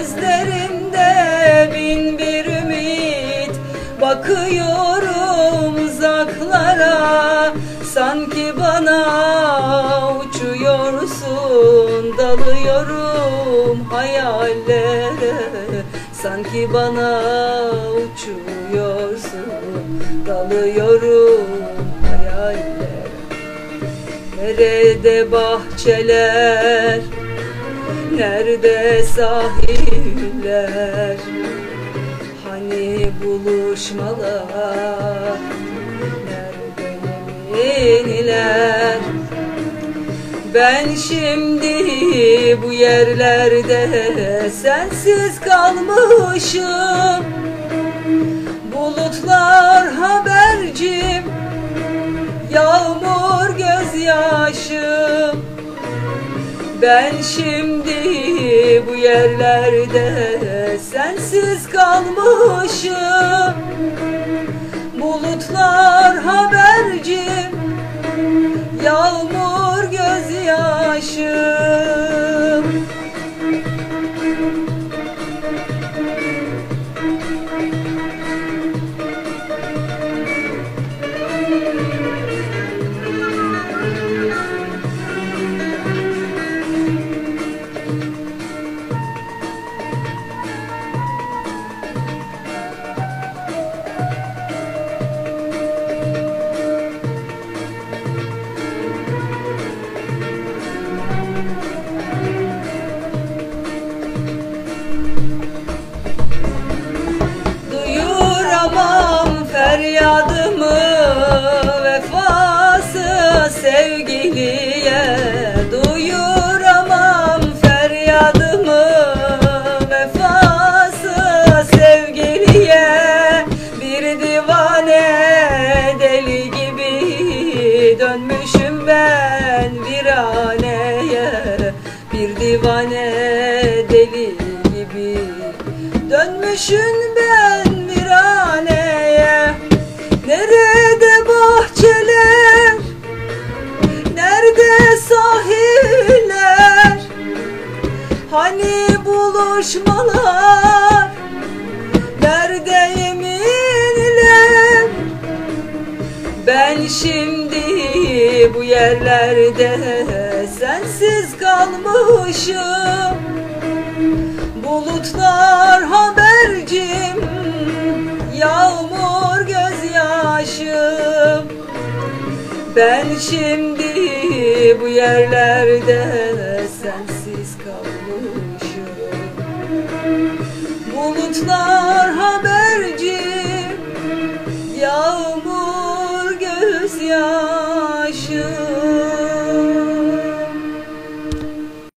Gözlerinde bin bir ümit. Bakıyorum uzaklara. Sanki bana uçuyorsun. Dalıyorum hayallere. Sanki bana uçuyorsun. Dalıyorum hayallere. Nerede bahçeler Nerede sahiller Hani buluşmalar Nerede yeminler Ben şimdi bu yerlerde Sensiz kalmışım. Bulutlar habercim Yağmur gözyaşım Ben şimdi bu yerlerde Sensiz kalmışım. Bulutlar habercim Yağmur Dönmüşüm ben viraneye. Bir divane deli gibi. Dönmüşüm ben viraneye. Nerede bahçeler? Nerede sahiller? Hani buluşmalar? Nerede yeminler? Ben şimdi yerlerde Sensiz kalmışım. Bulutlar habercim Yağmur gözyaşım. Ben şimdi bu yerlerde Sensiz kalmışım. Bulutlar habercim Yağmur